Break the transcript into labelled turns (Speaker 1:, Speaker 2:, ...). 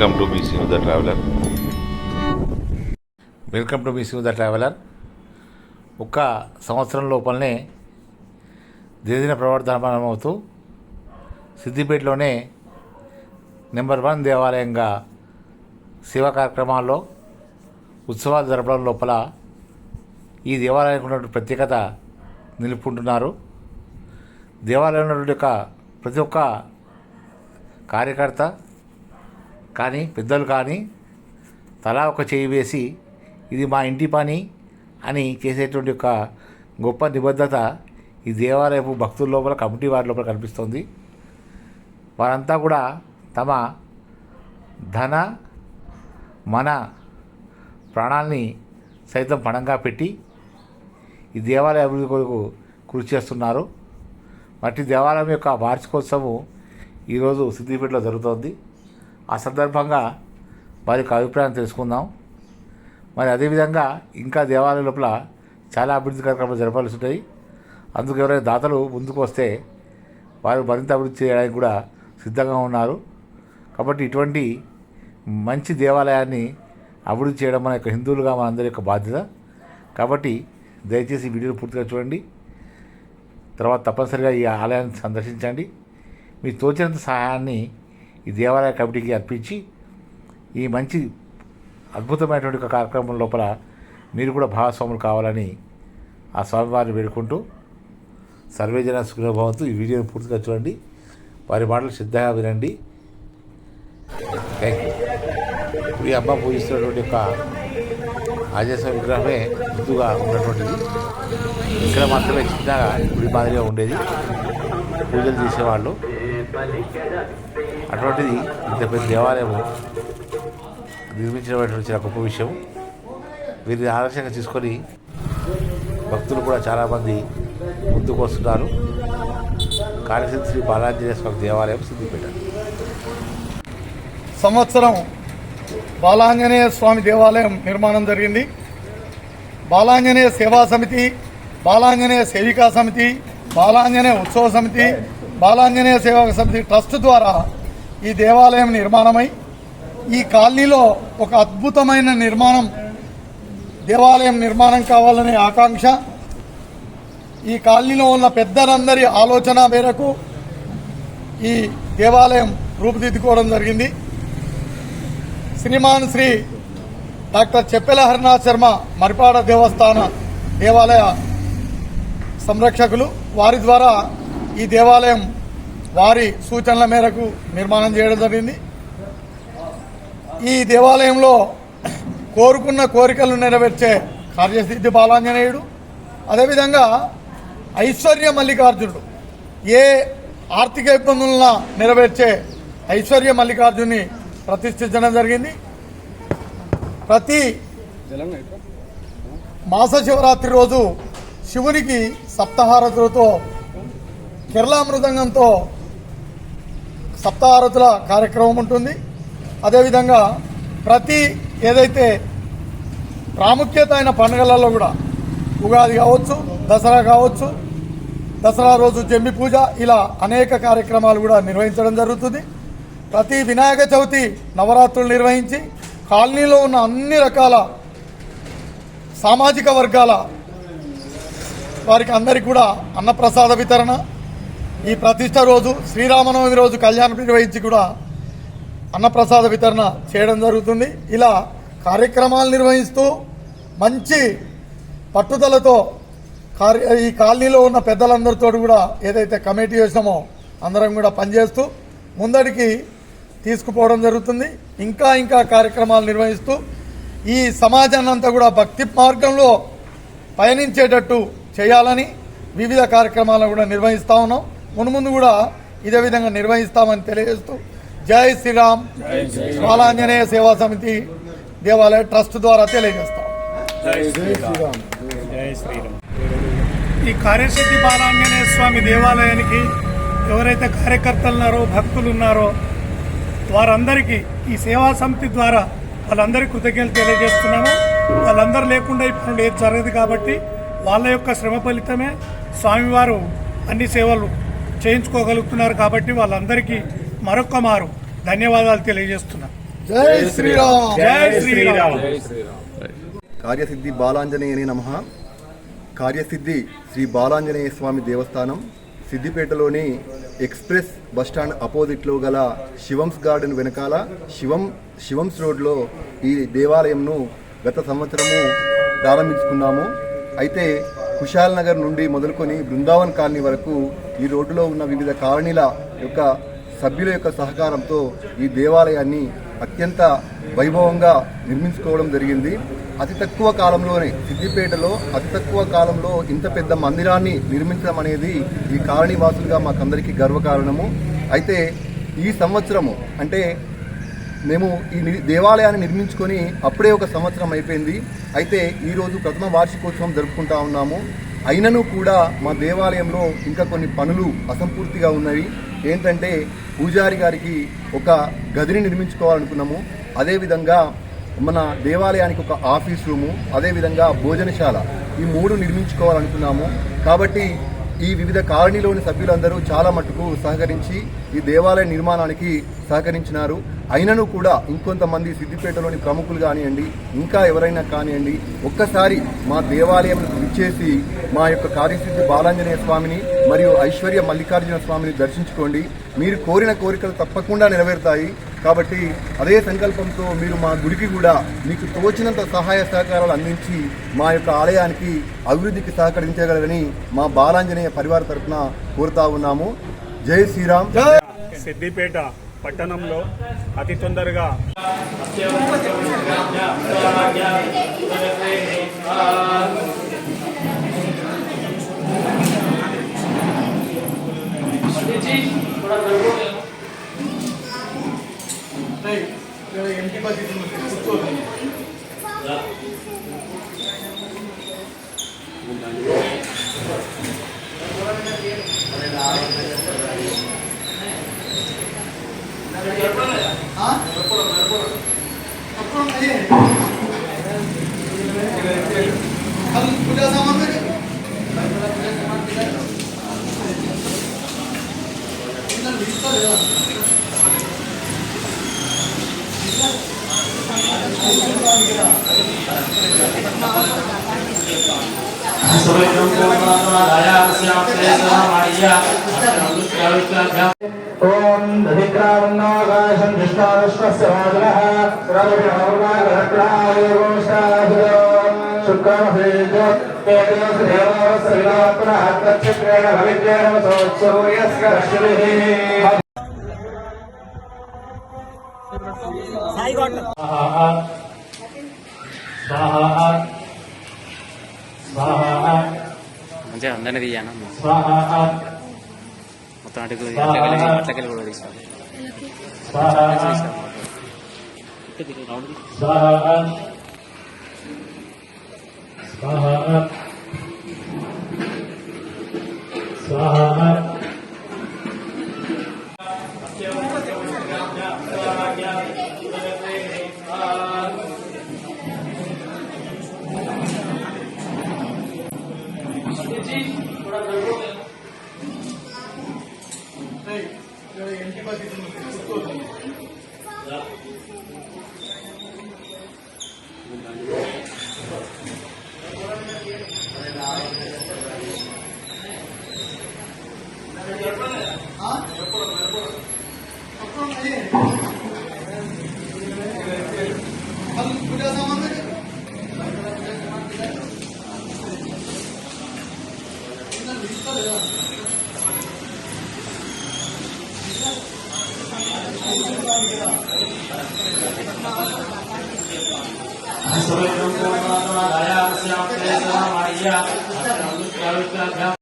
Speaker 1: Welcome to BC the traveller
Speaker 2: welcome to miss the traveller ఒక్క సంవత్సరం లోపలనే దినదిన ప్రవర్తనమవుతూ సిద్దిపేటలోనే నెంబర్ వన్ దేవాలయంగా సేవా కార్యక్రమాల్లో ఉత్సవాలు జరపడం లోపల ఈ దేవాలయానికి ఉన్నటువంటి ప్రత్యేకత నిలుపుకుంటున్నారు. దేవాలయంలో ఉన్నటువంటి యొక్క ప్రతి ఒక్క కార్యకర్త కానీ పెద్దలు కానీ తలా ఒక చేయి వేసి ఇది మా ఇంటి పని అని చేసేటువంటి ఒక గొప్ప నిబద్ధత ఈ దేవాలయపు భక్తుల లోపల కమిటీ వారి లోపల కనిపిస్తుంది. వారంతా కూడా తమ ధన మన ప్రాణాల్ని సైతం పణంగా పెట్టి ఈ దేవాలయ అభివృద్ధి కొరకు కృషి చేస్తున్నారు. మట్టి దేవాలయం యొక్క వార్షికోత్సవం ఈరోజు సిద్దిపేటలో జరుగుతోంది. ఆ సందర్భంగా వారి యొక్క అభిప్రాయం తెలుసుకుందాం. మరి అదేవిధంగా ఇంకా దేవాలయ లోపల చాలా అభివృద్ధి కార్యక్రమాలు జరపాల్సి ఉంటాయి. అందుకు ఎవరైనా దాతలు ముందుకు వస్తే వారు మరింత అభివృద్ధి చేయడానికి కూడా సిద్ధంగా ఉన్నారు. కాబట్టి ఇటువంటి మంచి దేవాలయాన్ని అభివృద్ధి చేయడం మన యొక్క హిందువులుగా మనందరి యొక్క బాధ్యత. కాబట్టి దయచేసి ఈ వీడియోని పూర్తిగా చూడండి. తర్వాత తప్పనిసరిగా ఈ ఆలయాన్ని సందర్శించండి. మీ తోచినంత సహాయాన్ని ఈ దేవాలయ కమిటీకి అర్పించి ఈ మంచి అద్భుతమైనటువంటి ఒక కార్యక్రమం లోపల మీరు కూడా భాగస్వాములు కావాలని ఆ స్వామివారిని వేడుకుంటూ సర్వేజన సుఖభవంతు ఈ వీడియోని పూర్తిగా చూడండి. వారి మాటలు సిద్ధంగా వినండి. థ్యాంక్ యూ ఇప్పుడు ఈ అమ్మ పూజిస్తున్నటువంటి యొక్క ఆజేశ్వర విగ్రహమే ముందుగా ఉన్నటువంటిది. ఇక్కడ మాత్రమే చిన్నగా గుడి మాదిరిగా ఉండేది. పూజలు చేసేవాళ్ళు. అటువంటిది ఇంత పెద్ద దేవాలయము నిర్మించినటువంటి గొప్ప విషయం. వీరిని ఆదర్శంగా తీసుకొని భక్తులు కూడా చాలామంది ముందుకు వస్తున్నారు. కాళీసిద్ధి శ్రీ బాలాంజనేయ స్వామి దేవాలయం సిద్దిపేట
Speaker 3: సంవత్సరం బాలాంజనేయ స్వామి దేవాలయం నిర్మాణం జరిగింది. బాలాంజనేయ సేవా సమితి బాలాంజనేయ సేవికా సమితి బాలాంజనేయ ఉత్సవ సమితి బాలాంజనేయ సేవా సమితి ట్రస్ట్ ద్వారా ఈ దేవాలయం నిర్మాణమై ఈ కాలనీలో ఒక అద్భుతమైన నిర్మాణం దేవాలయం నిర్మాణం కావాలనే ఆకాంక్ష. ఈ కాలనీలో ఉన్న పెద్దలందరి ఆలోచన మేరకు ఈ దేవాలయం రూపుదిద్దుకోవడం జరిగింది. శ్రీమాన్ శ్రీ డాక్టర్ చెప్పెల హరినాథ్ శర్మ మరిపాడ దేవస్థాన దేవాలయ సంరక్షకులు వారి ద్వారా ఈ దేవాలయం వారి సూచనల మేరకు నిర్మాణం చేయడం జరిగింది. ఈ దేవాలయంలో కోరుకున్న కోరికలు నెరవేర్చే కార్యసిద్ధి బాలాంజనేయుడు అదేవిధంగా ఐశ్వర్య మల్లికార్జునుడు. ఏ ఆర్థిక ఇబ్బందులను నెరవేర్చే ఐశ్వర్య మల్లికార్జుని ప్రతిష్ఠించడం జరిగింది. ప్రతి మాస శివరాత్రి రోజు శివునికి సప్తహారతులతో కేరళ సప్తాహారతుల కార్యక్రమం ఉంటుంది. అదేవిధంగా ప్రతి ఏదైతే ప్రాముఖ్యత అయిన పండుగలలో కూడా ఉగాది కావచ్చు దసరా కావచ్చు దసరా రోజు జమ్మి పూజ ఇలా అనేక కార్యక్రమాలు కూడా నిర్వహించడం జరుగుతుంది. ప్రతి వినాయక చవితి నవరాత్రులు నిర్వహించి కాలనీలో ఉన్న అన్ని రకాల సామాజిక వర్గాల వారికి అందరికీ కూడా అన్నప్రసాద వితరణ ఈ ప్రతిష్ట రోజు శ్రీరామనవమి రోజు కళ్యాణం నిర్వహించి కూడా అన్నప్రసాద వితరణ చేయడం జరుగుతుంది. ఇలా కార్యక్రమాలు నిర్వహిస్తూ మంచి పట్టుదలతో కార్య ఈ కాలనీలో ఉన్న పెద్దలందరితో కూడా ఏదైతే కమిటీ చేసామో అందరం కూడా పనిచేస్తూ ముందడికి తీసుకుపోవడం జరుగుతుంది. ఇంకా ఇంకా కార్యక్రమాలు నిర్వహిస్తూ ఈ సమాజాన్ని అంతా కూడా భక్తి మార్గంలో పయనించేటట్టు చేయాలని వివిధ కార్యక్రమాలను కూడా నిర్వహిస్తా ఉన్నాం. మున్ముందు కూడా ఇదే విధంగా నిర్వహిస్తామని తెలియజేస్తూ జై శ్రీరామ్. బాలాంజనేయ సేవా సమితి దేవాలయ ట్రస్ట్ ద్వారా తెలియజేస్తాం.
Speaker 4: ఈ కార్యసిద్ధి బాలాంజనేయ స్వామి దేవాలయానికి ఎవరైతే కార్యకర్తలు ఉన్నారో భక్తులు ఉన్నారో వారందరికీ ఈ సేవా సమితి ద్వారా వాళ్ళందరికీ కృతజ్ఞతలు తెలియజేస్తున్నాము. వాళ్ళందరూ లేకుండా ఈ పనులు ఏది జరగదు కాబట్టి వాళ్ళ యొక్క శ్రమ ఫలితమే స్వామివారు అన్ని సేవలు చేయించుకోగలుగుతున్నారు కాబట్టి వాళ్ళందరికీ మరొక్క మారు. ధన్యవాదాలు తెలియజేస్తున్నాను
Speaker 3: జై శ్రీరామ్.
Speaker 4: జై శ్రీరామ్.
Speaker 1: కార్యసిద్ధి బాలాంజనేయని నమ. కార్యసిద్ధి శ్రీ బాలాంజనేయ స్వామి దేవస్థానం సిద్దిపేటలోని ఎక్స్ప్రెస్ బస్టాండ్ అపోజిట్లో గల శివంస్ గార్డెన్ వెనకాల శివం శివంస్ రోడ్లో ఈ దేవాలయంను గత సంవత్సరము ప్రారంభించుకున్నాము. అయితే కుశాల్ నగర్ నుండి మొదలుకొని బృందావన్ కాలనీ వరకు ఈ రోడ్డులో ఉన్న వివిధ కాలనీల యొక్క సభ్యుల యొక్క సహకారంతో ఈ దేవాలయాన్ని అత్యంత వైభవంగా నిర్మించుకోవడం జరిగింది. అతి తక్కువ కాలంలోనే సిద్దిపేటలో అతి తక్కువ కాలంలో ఇంత పెద్ద మందిరాన్ని నిర్మించడం అనేది ఈ కాలనీవాసులుగా మాకందరికీ గర్వకారణము. అయితే ఈ సంవత్సరము అంటే మేము ఈ దేవాలయాన్ని నిర్మించుకొని అప్పుడే ఒక సంవత్సరం అయిపోయింది. అయితే ఈరోజు ప్రథమ వార్షికోత్సవం జరుపుకుంటా ఉన్నాము. అయినను కూడా మా దేవాలయంలో ఇంకా కొన్ని పనులు అసంపూర్తిగా ఉన్నవి ఏంటంటే పూజారి గారికి ఒక గదిని నిర్మించుకోవాలనుకున్నాము. అదేవిధంగా మన దేవాలయానికి ఒక ఆఫీస్ రూము అదేవిధంగా భోజనశాల ఈ మూడు నిర్మించుకోవాలనుకున్నాము. కాబట్టి ఈ వివిధ కాలనీలోని సభ్యులందరూ చాలా మటుకు సహకరించి ఈ దేవాలయ నిర్మాణానికి సహకరించినారు. అయినను కూడా ఇంకొంతమంది సిద్దిపేటలోని ప్రముఖులు కానివ్వండి ఇంకా ఎవరైనా కానివ్వండి ఒక్కసారి మా దేవాలయం ఇచ్చేసి మా యొక్క కార్యసిద్ధి బాలాంజనేయ స్వామిని మరియు ఐశ్వర్య మల్లికార్జున స్వామిని దర్శించుకోండి. మీరు కోరిన కోరికలు తప్పకుండా నెరవేరుతాయి. కాబట్టి అదే సంకల్పంతో మీరు మా గుడికి కూడా మీకు తోచినంత సహాయ సహకారాలు అందించి మా యొక్క ఆలయానికి అభివృద్ధికి సహకరించగలరని మా బాలాంజనేయ పరివార తరపున కోరుతా ఉన్నాము. జై శ్రీరామ్.
Speaker 4: సిద్దిపేట పట్టణంలో అతి తొందరగా
Speaker 3: 그
Speaker 5: 엠티바디즘을 뜯거든요. ओम अधिक्रामनागाशं दृष्टारुष्वस्य वाजनः श्रवणहर्णाग्रहणायोगोषाभिरोम शुक्रमहेज तेजोस्रेवस्य विलापनः तच्चक्रेण भविज्ञानमसोच्चूर्यस्य रश्मिः
Speaker 6: మంచిగా అందరినీ తీయాను? మొత్తం అటుకు అట్లకెళ్ళి అట్లకెళ్ళి కూడా తీసుకోవాలి
Speaker 5: స్వాహా స్వాహా Thank you.